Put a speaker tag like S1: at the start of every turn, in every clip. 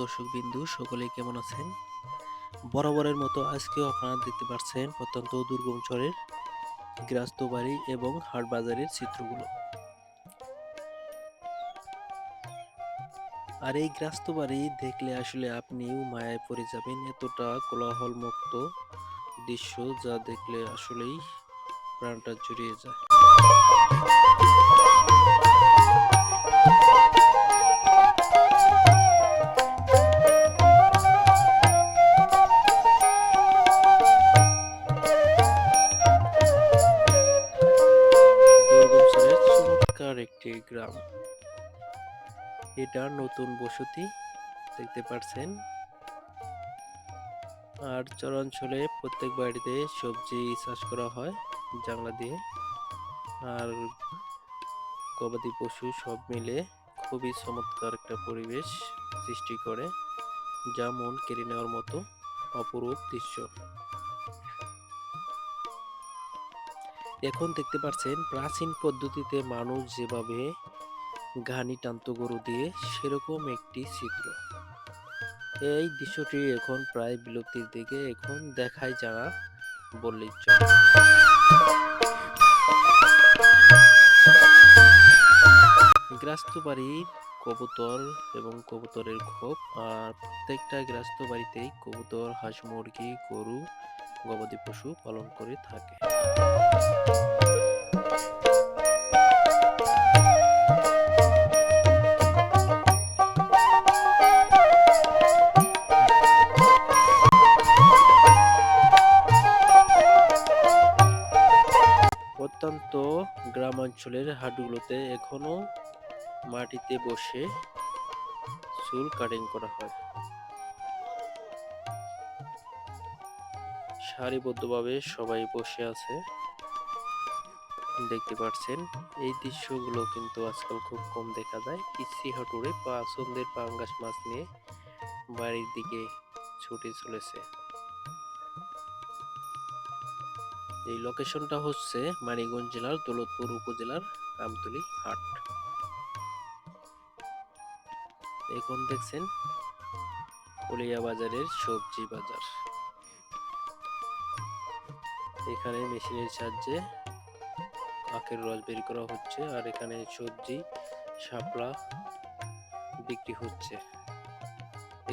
S1: দর্শক বিন্দু সকলেই কেমন আছেন? বরাবরের মতো আজকেও আপনারা দেখতে পাচ্ছেন অত্যন্ত দুর্গম চরের গৃহস্থ বাড়ি এবং হাট বাজারের চিত্রগুলো। আর এই গৃহস্থ বাড়ি দেখলে আসলে আপনিও মায়ায় পড়ে যাবেন, এতটা কোলাহল মুক্ত দৃশ্য যা দেখলে আসলেই প্রাণটা জুড়িয়ে যায়। একটি গ্রাম। এটা নতুন বসতি, দেখতে পাচ্ছেন আর চরাঞ্চলে প্রত্যেক বাড়িতে সবজি চাষ করা হয় জাংলা দিয়ে। আর গবাদি পশু সব মিলে খুবই চমৎকার একটা পরিবেশ সৃষ্টি করে, যা মন কেড়ে নেওয়ার মতো অপরূপ দৃশ্য। এখন দেখতে পাচ্ছেন প্রাচীন পদ্ধতিতে মানুষ যেভাবে ঘানি টান্ত গরু দিয়ে সেরকম একটি চিত্র এই দৃশ্যটি এখন প্রায় বিলুপ্তির দিকে এখন দেখায় যারা বললেই চলে। গ্রাস্ত বাড়ির কবুতর এবং কবুতরের খোপ আর প্রত্যেকটা গ্রাস্ত বাড়িতেই কবুতর, হাঁস, মুরগি, গরু, গবাদি পশু পালন করে থাকে। অত্যন্ত গ্রামাঞ্চলের হাটগুলোতে এখনও মাটিতে বসে চুল কাটিং করা হয়। সারিবদ্ধভাবে সবাই বসে আছে। দেখতে পাচ্ছেন, এই দৃশ্যগুলো কিন্তু আজকাল খুব কম দেখা যায়। ইসি হাটুরে পছন্দের পাঙ্গাস মাছ নিয়ে বাড়ির দিকে ছুটে চলেছে। এই লোকেশনটা হচ্ছে মানিকগঞ্জ জেলার দৌলতপুর উপজেলার কামতলি হাট। এখন দেখছেন কলিয়া বাজারের সবজি বাজার। এখানে মেশিনের সাহায্যে আখের রস বের করা হচ্ছে আর এখানে সবজি, শাপলা বিক্রি হচ্ছে।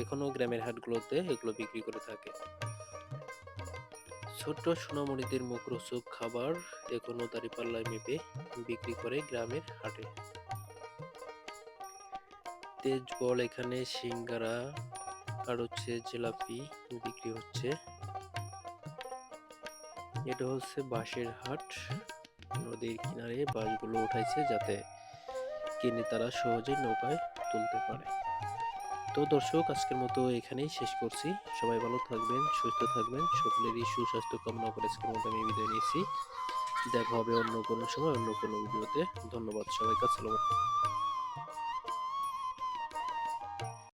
S1: এখনও গ্রামের হাটগুলোতে এগুলো বিক্রি করে থাকে। ছোট্ট সোনামণিদের মুখরোচক খাবার এখনও দাঁড়িপাল্লায় মেপে বিক্রি করে গ্রামের হাটে। তেজ বল এখানে সিঙ্গারা আর হচ্ছে জিলাপি বিক্রি হচ্ছে। এটা হচ্ছে বাঁশের হাট। নদীর কিনারে বাঁশগুলো উঠাইছে যাতে কিনে তারা সহজে নৌকায় তুলতে পারে। তো দর্শক, আজকের মতো এখানেই শেষ করছি। সবাই ভালো থাকবেন, সুস্থ থাকবেন। সকলেরই সুস্বাস্থ্য কামনা করে আজকের মতো আমি বিদায় নিয়েছি দেখা হবে অন্য কোনো সময়, অন্য কোনো ভিডিওতে। ধন্যবাদ সবাইকে, আসসালামু